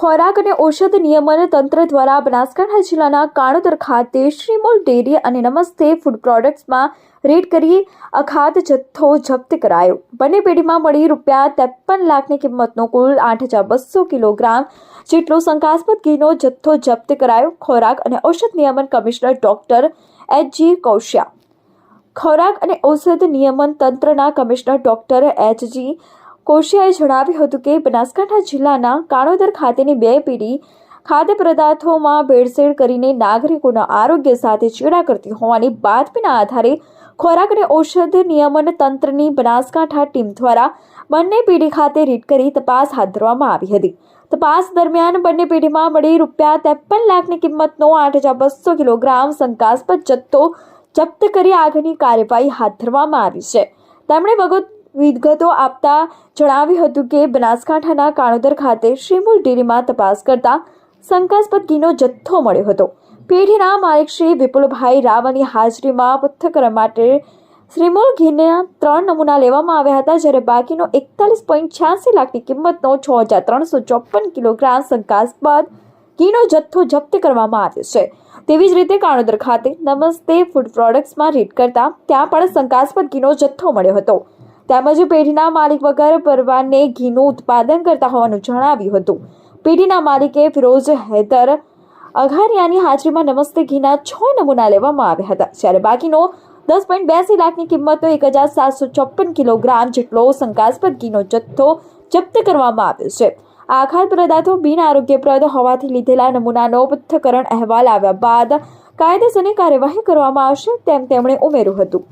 ખોરાક અને ઔષધ નિયમન તંત્ર દ્વારા બનાસકાંઠા જિલ્લાના કાણોદર ખાતે શ્રીમોલ ડેરી અને નમસ્તે ફૂડ પ્રોડક્ટ્સમાં રેડ કરી અખાત જથ્થો જપ્ત કરાયો. બંને પેઢીમાં મળી રૂપિયા ત્રેપન લાખની કિંમતનો કુલ આઠ હજાર બસો કિલોગ્રામ જેટલો શંકાસ્પદ ઘીનો જથ્થો જપ્ત કરાયો. ખોરાક અને ઔષધ નિયમન commissioner doctor H G Koshiya. ખોરાક અને ઔષધ નિયમન તંત્રના કમિશનર ડોક્ટર એચ જી કોશિયાએ જણાવ્યું હતું કે, બનાસકાંઠા જિલ્લાના કાણોદર ખાતેની બે પેઢી ખાદ્ય પદાર્થોમાં ભેળસેળ કરીને નાગરિકોના આરોગ્ય સાથે ચેડા કરતી હોવાની બાતમીના આધારે ખોરાક અને ઔષધ નિયમન તંત્રની બનાસકાંઠા ટીમ દ્વારા બંને પેઢી ખાતે રીટ કરી તપાસ હાથ ધરવામાં આવી હતી. તપાસ દરમિયાન બંને પેઢીમાં મળી રૂપિયા ત્રેપન લાખની કિંમતનો આઠ હજાર બસો કિલોગ્રામ શંકાસ્પદ જથ્થો જપ્ત કરી આગળની કાર્યવાહી હાથ ધરવામાં આવી છે. તેમણે વગત આપતા જણાવ્યું હતું કે, બનાસકાંઠાના કાણોદર ખાતે શ્રીમૂલ ડેરીમાં તપાસ કરતા શંકાસ્પદ ઘીનો જથ્થો મળ્યો હતો. પેઢીના માલિક શ્રી વિપુલભાઈ રાવની હાજરીમાં પૃથ્થકરણ માટે શ્રીમૂલ ઘીના ત્રણ નમૂના લેવામાં આવ્યા હતા, જ્યારે બાકીનો એકતાલીસ પોઈન્ટ છ્યાસી લાખની કિંમતનો છ હજાર ત્રણસો ચોપન કિલોગ્રામ શંકાસ્પદ ઘીનો જથ્થો જપ્ત કરવામાં આવ્યો છે. તેવી જ રીતે કાણોદર ખાતે નમસ્તે ફૂડ પ્રોડક્ટ્સમાં રીડ કરતા ત્યાં પણ શંકાસ્પદ ઘીનો જથ્થો મળ્યો હતો. તેમજ પેઢીના માલિક વગર પરવાને ઘીનું ઉત્પાદન કરતા હોવાનું જણાવ્યું હતું. પેઢીના માલિકે ફિરોઝ હૈદર અઘારિયાની હાજરીમાં નમસ્તે ઘીના છ નમૂના લેવામાં આવ્યા હતા. જ્યારે બાકીનો દસ પોઈન્ટ બેસી લાખની કિંમતો એક હજાર સાતસો ચોપન કિલોગ્રામ જેટલો શંકાસ્પદ ઘીનો જથ્થો જપ્ત કરવામાં આવ્યો છે. આ ખાદ્ય પદાર્થો બિન આરોગ્યપ્રદ હોવાથી લીધેલા નમૂનાનો પૃથ્થકરણ અહેવાલ આવ્યા બાદ કાયદેસરની કાર્યવાહી કરવામાં આવશે તેમ તેમણે ઉમેર્યું હતું.